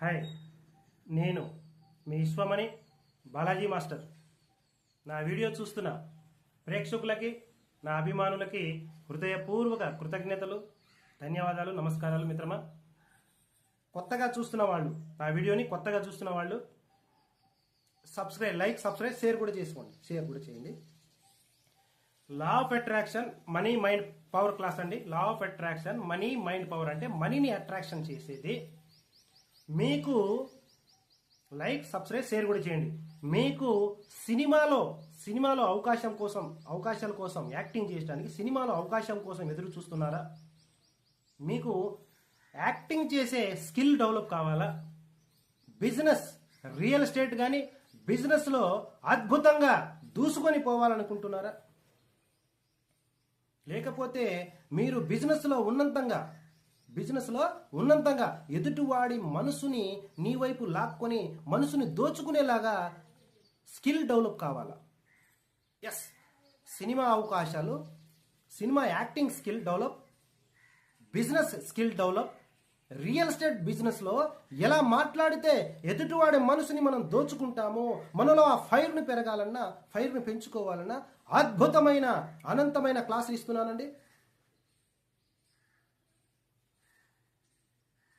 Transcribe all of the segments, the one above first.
Hi నేను మీ Vishwamani Balaji master. నా వీడియో చూస్తున్న ప్రేక్షకులకి నా అభిమానులకి హృదయపూర్వక కృతజ్ఞతలు ధన్యవాదాలు నమస్కారాలు మిత్రమా? కొత్తగా చూస్తున్న వాళ్ళు నా వీడియోని కొత్తగా చూస్తున్న వాళ్ళు సబ్స్క్రైబ్ లైక్ సబ్స్క్రైబ్ షేర్ కూడా చేసుకోండి. షేర్ కూడా చేయండి. Law of attraction money mind power class అండి. Law of attraction money mind power అంటే మనీని అట్రాక్షన్ చేసేది మీకు లైక్ సబ్స్క్రైబ్ షేర్ కూడా చేయండి. మీకు సినిమాలో సినిమాలో అవకాశం కోసం అవకాశాల కోసం యాక్టింగ్ చేయడానికి సినిమాలో అవకాశం కోసం ఎదురు చూస్తున్నారా? మీకు యాక్టింగ్ చేసే స్కిల్ డెవలప్ కావాలా? బిజినెస్ రియల్ ఎస్టేట్ కానీ బిజినెస్లో అద్భుతంగా దూసుకొని పోవాలనుకుంటున్నారా? లేకపోతే మీరు బిజినెస్లో ఉన్నంతంగా బిజినెస్లో ఉన్నంతంగా ఎదుటివాడి మనసుని నీ వైపు లాక్కొని మనసుని దోచుకునేలాగా స్కిల్ డెవలప్ కావాలా? ఎస్ సినిమా అవకాశాలు cinema acting skill develop business skill develop real estate బిజినెస్లో ఎలా మాట్లాడితే ఎదుటివాడి మనసుని మనం దోచుకుంటామో మనలో ఆ ఫైర్ని పెరగాలన్నా ఫైర్ని పెంచుకోవాలన్నా అద్భుతమైన అనంతమైన క్లాసులు ఇస్తున్నానండి.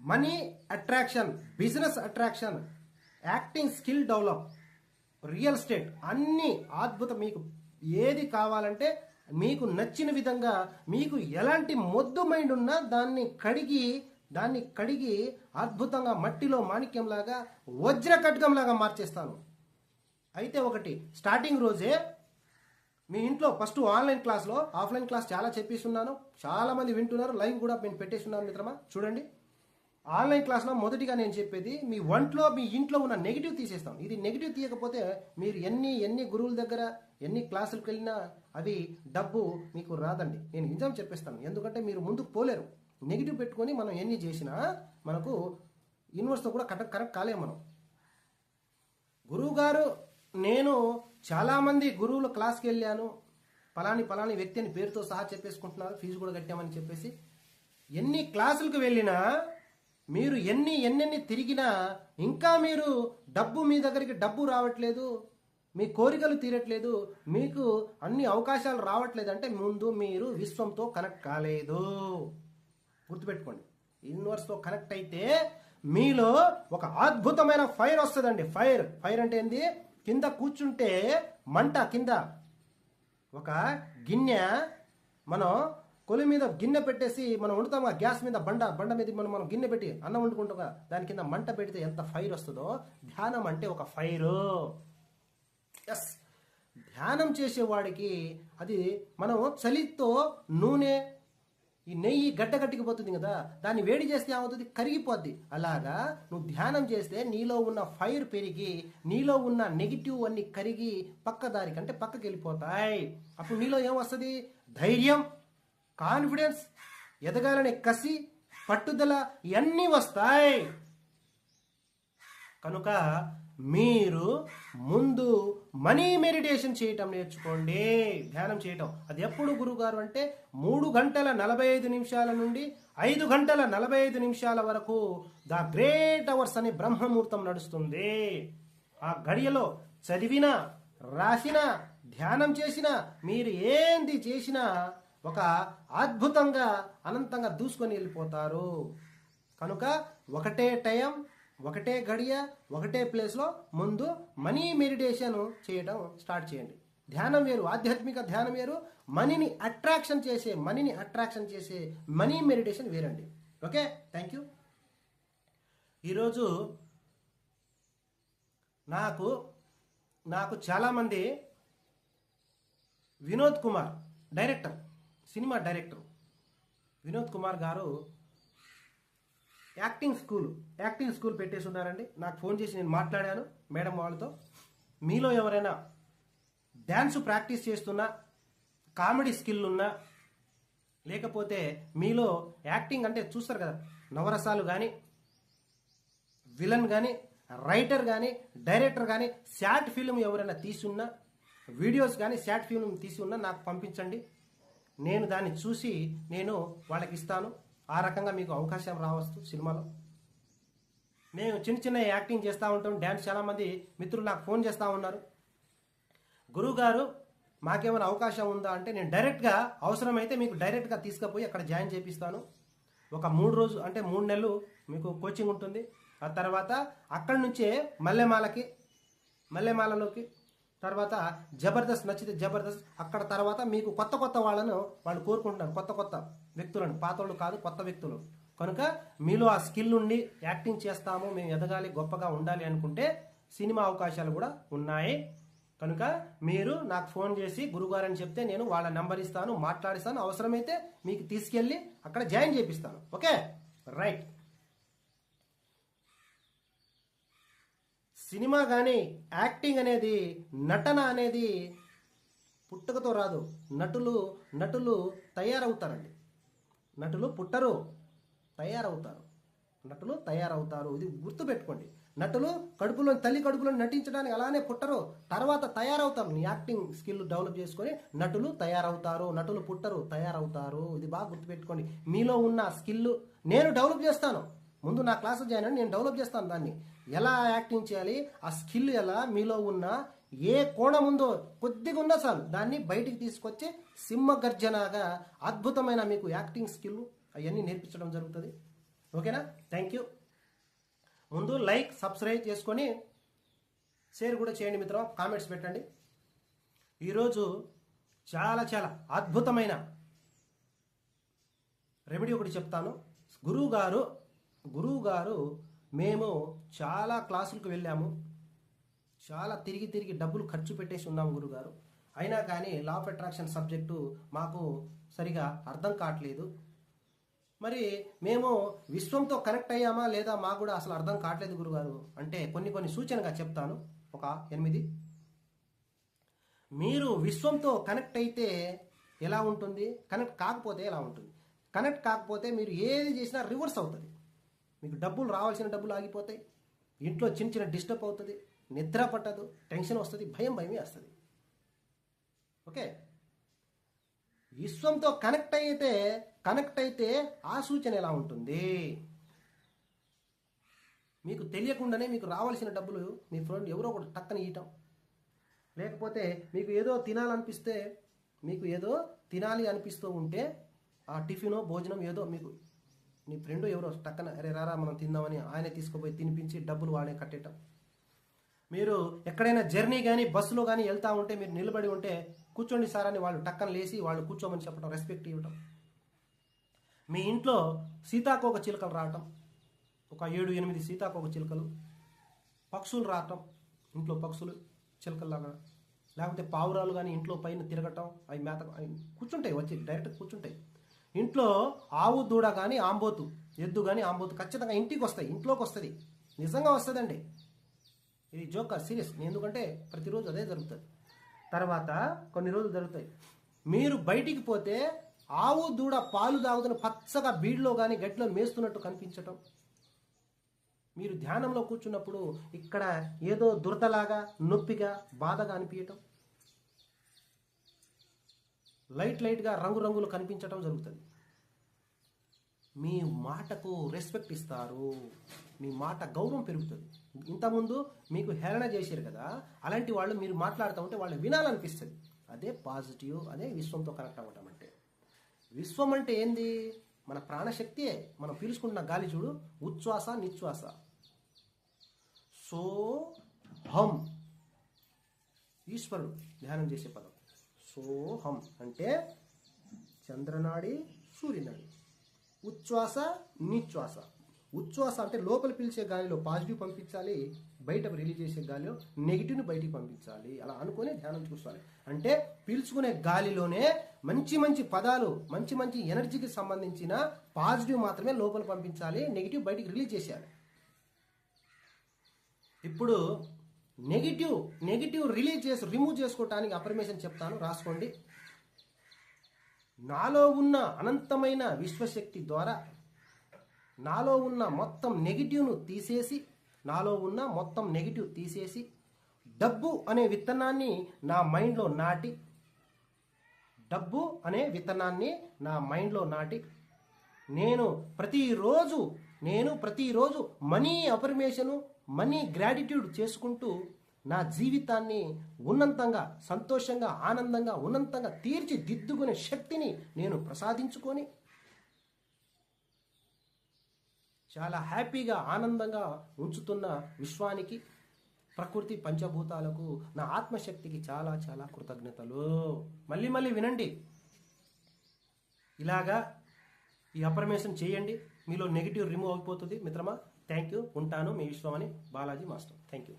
Money attraction business attraction acting skill develop real estate అన్ని అద్భుతం. మీకు ఏది కావాలంటే మీకు నచ్చిన విధంగా మీకు ఎలాంటి మొద్దు మైండ్ ఉన్నా దాన్ని కడిగి దాన్ని కడిగి అద్భుతంగా మట్టిలో మాణిక్యంలాగా వజ్ర ఖడ్గంలాగా మార్చేస్తాను. అయితే ఒకటి స్టార్టింగ్ రోజే మీ ఇంట్లో ఫస్ట్ ఆన్లైన్ క్లాస్లో ఆఫ్లైన్ క్లాస్ చాలా చెప్పిస్తున్నాను చాలామంది వింటున్నారు. లైవ్ కూడా నేను పెట్టేస్తున్నాను మిత్రమా? చూడండి. ఆన్లైన్ క్లాస్లో మొదటిగా నేను చెప్పేది మీ ఒంట్లో మీ ఇంట్లో ఉన్న నెగిటివ్ తీసేస్తాం. ఇది నెగిటివ్ తీయకపోతే మీరు ఎన్ని ఎన్ని గురువుల దగ్గర ఎన్ని క్లాసులకు వెళ్ళినా అవి డబ్బు మీకు రాదండి. నేను నిజం చెప్పేస్తాను. ఎందుకంటే మీరు ముందుకు పోలేరు. నెగిటివ్ పెట్టుకొని మనం ఎన్ని చేసినా మనకు యూనివర్స్తో కూడా కరెక్ట్ కరెక్ట్ కాలేము మనం. గురువుగారు నేను చాలామంది గురువుల క్లాస్కి వెళ్ళాను. పలాని పలాని వ్యక్తి అని పేరుతో సహా చెప్పేసుకుంటున్నారు. ఫీజు కూడా కట్టామని చెప్పేసి. ఎన్ని క్లాసులకు వెళ్ళినా మీరు ఎన్ని ఎన్నెన్ని తిరిగినా ఇంకా మీరు డబ్బు మీ దగ్గరికి డబ్బు రావట్లేదు మీ కోరికలు తీరట్లేదు మీకు అన్ని అవకాశాలు రావట్లేదు అంటే ముందు మీరు విశ్వంతో కనెక్ట్ కాలేదు. గుర్తుపెట్టుకోండి యూనివర్స్తో కనెక్ట్ అయితే మీలో ఒక అద్భుతమైన ఫైర్ వస్తుందండి. ఫైర్ ఫైర్ అంటే ఏంది? కింద కూర్చుంటే మంట కింద ఒక గిన్నె మనం కొలి మీద గిన్నె పెట్టేసి మనం వండుతాం ఆ గ్యాస్ మీద బండ బండ మీద మనం మనం గిన్నె పెట్టి అన్నం వండుకుంటాం దాని కింద మంట పెడితే ఎంత ఫైర్ వస్తుందో ధ్యానం అంటే ఒక ఫైరు ఎస్ ధ్యానం చేసేవాడికి అది మనం చలితో నూనె ఈ నెయ్యి గడ్డ గట్టికిపోతుంది కదా దాన్ని వేడి చేస్తే ఏమవుతుంది? కరిగిపోద్ది. అలాగా నువ్వు ధ్యానం చేస్తే నీలో ఉన్న ఫైర్ పెరిగి నీలో ఉన్న నెగిటివ్ అన్ని కరిగి పక్క దారికి అంటే పక్కకి వెళ్ళిపోతాయి. అప్పుడు నీలో ఏం వస్తుంది? ధైర్యం. కాన్ఫిడెన్స్ ఎదగాలనే కసి పట్టుదల ఇవన్నీ వస్తాయి. కనుక మీరు ముందు మనీ మెడిటేషన్ చేయటం నేర్చుకోండి. ధ్యానం చేయటం. అది ఎప్పుడు గురుగారు అంటే మూడు గంటల నలభై ఐదు నిమిషాల నుండి ఐదు గంటల నలభై ఐదు నిమిషాల వరకు ద గ్రేట్ అవర్స్ అనే బ్రహ్మముహూర్తం నడుస్తుంది. ఆ గడియలో చదివిన రాసిన ధ్యానం చేసినా మీరు ఏంది చేసినా ఒక అద్భుతంగా అనంతంగా దూసుకొని వెళ్ళిపోతారు. కనుక ఒకటే టైం ఒకటే గడియ ఒకటే ప్లేస్లో ముందు మనీ మెడిటేషన్ చేయడం స్టార్ట్ చేయండి. ధ్యానం వేరు ఆధ్యాత్మిక ధ్యానం వేరు. మనీని అట్రాక్షన్ చేసే మనీని అట్రాక్షన్ చేసే మనీ మెడిటేషన్ వేరండి. ఓకే? Thank you. ఈరోజు నాకు నాకు చాలామంది Vinod Kumar director. Cinema director Vinod Kumar గారు యాక్టింగ్ స్కూల్ యాక్టింగ్ స్కూల్ పెట్టేసి ఉన్నారండి. నాకు ఫోన్ చేసి నేను మాట్లాడాను మేడం వాళ్ళతో. మీలో ఎవరైనా డ్యాన్స్ ప్రాక్టీస్ చేస్తున్నా కామెడీ స్కిల్ ఉన్నా లేకపోతే మీలో యాక్టింగ్ అంటే చూస్తారు కదా నవరసాలు కానీ విలన్ కానీ రైటర్ కానీ డైరెక్టర్ కానీ షార్ట్ ఫిల్మ్ ఎవరైనా తీసి ఉన్నా వీడియోస్ కానీ షార్ట్ ఫిల్మ్ తీసి ఉన్నా నాకు పంపించండి. నేను దాన్ని చూసి నేను వాళ్ళకి ఇస్తాను ఆ రకంగా మీకు అవకాశం రావచ్చు సినిమాలో. మేము చిన్న చిన్న యాక్టింగ్ చేస్తూ ఉంటాం. డ్యాన్స్ చాలామంది మిత్రులు నాకు ఫోన్ చేస్తూ ఉన్నారు. గురువు గారు మాకేమైనా అవకాశం ఉందా అంటే నేను డైరెక్ట్గా అవసరమైతే మీకు డైరెక్ట్గా తీసుకుపోయి అక్కడ జాయిన్ చేపిస్తాను. ఒక మూడు రోజు అంటే మూడు నెలలు మీకు కోచింగ్ ఉంటుంది. ఆ తర్వాత అక్కడి నుంచే మల్లెమాలకి మల్లెమాలలోకి తర్వాత జబర్దస్త్ నచ్చితే జబర్దస్త్ అక్కడ తర్వాత మీకు కొత్త కొత్త వాళ్ళను వాళ్ళు కోరుకుంటున్నారు కొత్త కొత్త వ్యక్తులను. పాతోళ్ళు కాదు కొత్త వ్యక్తులు. కనుక మీలో ఆ స్కిల్ ఉండి యాక్టింగ్ చేస్తాము మేము ఎదగాలి గొప్పగా ఉండాలి అనుకుంటే సినిమా అవకాశాలు కూడా ఉన్నాయి. కనుక మీరు నాకు ఫోన్ చేసి గురుగారు అని చెప్తే నేను వాళ్ళ నెంబర్ ఇస్తాను మాట్లాడిస్తాను. అవసరమైతే మీకు తీసుకెళ్ళి అక్కడ జాయిన్ చేపిస్తాను. ఓకే? రైట్. సినిమా కానీ యాక్టింగ్ అనేది నటన అనేది పుట్టుకతో రాదు. నటులు నటులు తయారవుతారండి. నటులు పుట్టరు తయారవుతారు. నటులు తయారవుతారు. ఇది గుర్తుపెట్టుకోండి. నటులు కడుపులో తల్లి కడుపులో నటించడానికి అలానే పుట్టరు. తర్వాత తయారవుతారు. నీ యాక్టింగ్ స్కిల్ డెవలప్ చేసుకొని నటులు తయారవుతారు. నటులు పుట్టరు తయారవుతారు. ఇది బాగా గుర్తుపెట్టుకోండి. మీలో ఉన్న స్కిల్ నేను డెవలప్ చేస్తాను. ముందు నా క్లాస్ జాయిన్ అని నేను డెవలప్ చేస్తాను దాన్ని. ఎలా యాక్టింగ్ చేయాలి? ఆ స్కిల్ ఎలా? మీలో ఉన్న ఏ కోణం ఉందో కొద్దిగా ఉన్నా చాలు. దాన్ని బయటికి తీసుకొచ్చి సింహ గర్జనగా అద్భుతమైన మీకు యాక్టింగ్ స్కిల్ అవన్నీ నేర్పించడం జరుగుతుంది. ఓకేనా? థ్యాంక్ యూ ముందు లైక్ సబ్స్క్రైబ్ చేసుకొని షేర్ కూడా చేయండి మిత్రం. కామెంట్స్ పెట్టండి. ఈరోజు చాలా చాలా అద్భుతమైన రెమెడీ ఒకటి చెప్తాను. గురువు గారు గురువు గారు మేము చాలా క్లాసులకు వెళ్ళాము. చాలా తిరిగి తిరిగి డబ్బులు ఖర్చు పెట్టేసి ఉన్నాము గురుగారు అయినా కానీ లా ఆఫ్ అట్రాక్షన్ సబ్జెక్టు మాకు సరిగా అర్థం కావట్లేదు. మరి మేము విశ్వంతో కనెక్ట్ అయ్యామా లేదా మాకు కూడా అసలు అర్థం కావట్లేదు గురుగారు అంటే కొన్ని కొన్ని సూచనగా చెప్తాను. ఒక ఎనిమిది. మీరు విశ్వంతో కనెక్ట్ అయితే ఎలా ఉంటుంది? కనెక్ట్ కాకపోతే ఎలా ఉంటుంది? కనెక్ట్ కాకపోతే మీరు ఏది చేసినా రివర్స్ అవుతుంది. మీకు డబ్బులు రావాల్సిన డబ్బులు ఆగిపోతాయి. ఇంట్లో చిన్న చిన్న డిస్టర్బ్ అవుతుంది నిద్ర పట్టదు టెన్షన్ వస్తుంది భయం భయమే వస్తుంది. ఓకే? విశ్వంతో కనెక్ట్ అయితే కనెక్ట్ అయితే ఆ సూచన ఎలా ఉంటుంది? మీకు తెలియకుండానే మీకు రావాల్సిన డబ్బులు మీ ఫ్రెండ్ ఎవరో ఒకటి టక్కన ఇయటం లేకపోతే మీకు ఏదో తినాలనిపిస్తే మీకు ఏదో తినాలి అనిపిస్తూ ఉంటే ఆ టిఫినో భోజనం ఏదో మీకు నీ ఫ్రెండ్ ఎవరో టక్కన అరే రారా మనం తిందామని ఆయనే తీసుకుపోయి తినిపించి డబ్బులు వాడే కట్టేయటం మీరు ఎక్కడైనా జర్నీ కానీ బస్సులో కానీ వెళ్తా ఉంటే మీరు నిలబడి ఉంటే కూర్చోండి సార్ అని వాళ్ళు టక్కన లేచి వాళ్ళు కూర్చోమని చెప్పడం రెస్పెక్ట్ ఇవ్వటం. మీ ఇంట్లో సీతాకోక చిలుకలు రావటం ఒక ఏడు ఎనిమిది సీతాకోక చిలుకలు పక్షులు రావటం ఇంట్లో పక్షులు చిలుకల్లాగా లేకపోతే పావురాలు కానీ ఇంట్లో పైన తిరగటం అవి మేత అవి కూర్చుంటాయి వచ్చి డైరెక్ట్ కూర్చుంటాయి. ఇంట్లో ఆవు దూడ కానీ ఆంబోతు ఎద్దు కానీ ఆంబోతు ఖచ్చితంగా ఇంటికి వస్తాయి ఇంట్లోకి వస్తుంది. నిజంగా వస్తుందండి. ఇది జోకర్ సీరియస్. ఎందుకంటే ప్రతిరోజు అదే జరుగుతుంది. తర్వాత కొన్ని రోజులు జరుగుతాయి. మీరు బయటికి పోతే ఆవు దూడ పాలు తాగుతున్న పచ్చగా బీడ్లో కానీ గట్టిలో మేస్తున్నట్టు కనిపించటం. మీరు ధ్యానంలో కూర్చున్నప్పుడు ఇక్కడ ఏదో దురదలాగా నొప్పిగా బాధగా అనిపించటం లైట్ లైట్గా రంగు రంగులు కనిపించటం జరుగుతుంది. మీ మాటకు రెస్పెక్ట్ ఇస్తారు. మీ మాట గౌరవం పెరుగుతుంది. ఇంతకుముందు మీకు హేళన చేశారు కదా అలాంటి వాళ్ళు మీరు మాట్లాడుతూ ఉంటే వాళ్ళు వినాలనిపిస్తుంది. అదే పాజిటివ్ అదే విశ్వంతో కనెక్ట్ అవ్వటం అంటే. విశ్వం అంటే ఏంది? మన ప్రాణశక్తియే. మనం పీల్చుకుంటున్న గాలి చూడు ఉచ్ఛ్వాస నిశ్వాస. సో హం ఈశ్వరుడు ధ్యానం చేసే పదం. సోహం అంటే చంద్రనాడి సూర్యనాడి. ఉచ్ఛ్వాస నిశ్వాస. ఉచ్ఛ్వాస అంటే లోపల పిలిచే గాలిలో పాజిటివ్ పంపించాలి బయట రిలీజ్ చేసే గాలిలో నెగిటివ్ని బయటికి పంపించాలి. అలా అనుకునే ధ్యానం చూసుకోవాలి. అంటే పీల్చుకునే గాలిలోనే మంచి మంచి పదాలు మంచి మంచి ఎనర్జీకి సంబంధించిన పాజిటివ్ మాత్రమే లోపల పంపించాలి నెగిటివ్ బయటికి రిలీజ్ చేసేయాలి. ఇప్పుడు నెగిటివ్ నెగిటివ్ రిలీజ్ చేసి రిమూవ్ చేసుకోవటానికి అఫర్మేషన్ చెప్తాను. రాసుకోండి. నాలో ఉన్న అనంతమైన విశ్వశక్తి ద్వారా నాలో ఉన్న మొత్తం నెగిటివ్ను తీసేసి నాలో ఉన్న మొత్తం నెగిటివ్ తీసేసి డబ్బు అనే విత్తనాన్ని నా మైండ్లో నాటి డబ్బు అనే విత్తనాన్ని నా మైండ్లో నాటి నేను ప్రతిరోజు నేను ప్రతిరోజు మనీ అఫర్మేషను మనీ గ్రాటిట్యూడ్ చేసుకుంటూ నా జీవితాన్ని ఉన్నంతంగా సంతోషంగా ఆనందంగా ఉన్నంతంగా తీర్చిదిద్దుకునే శక్తిని నేను ప్రసాదించుకొని చాలా హ్యాపీగా ఆనందంగా ఉంచుతున్న విశ్వానికి ప్రకృతి పంచభూతాలకు నా ఆత్మశక్తికి చాలా చాలా కృతజ్ఞతలు. మళ్ళీ మళ్ళీ వినండి. ఇలాగా ఈ అప్రమేషన్ చేయండి. మీలో నెగిటివ్ రిమూవ్ అయిపోతుంది మిత్రమా? థ్యాంక్ యూ ఉంటాను మీ Vishwamani Balaji master thank you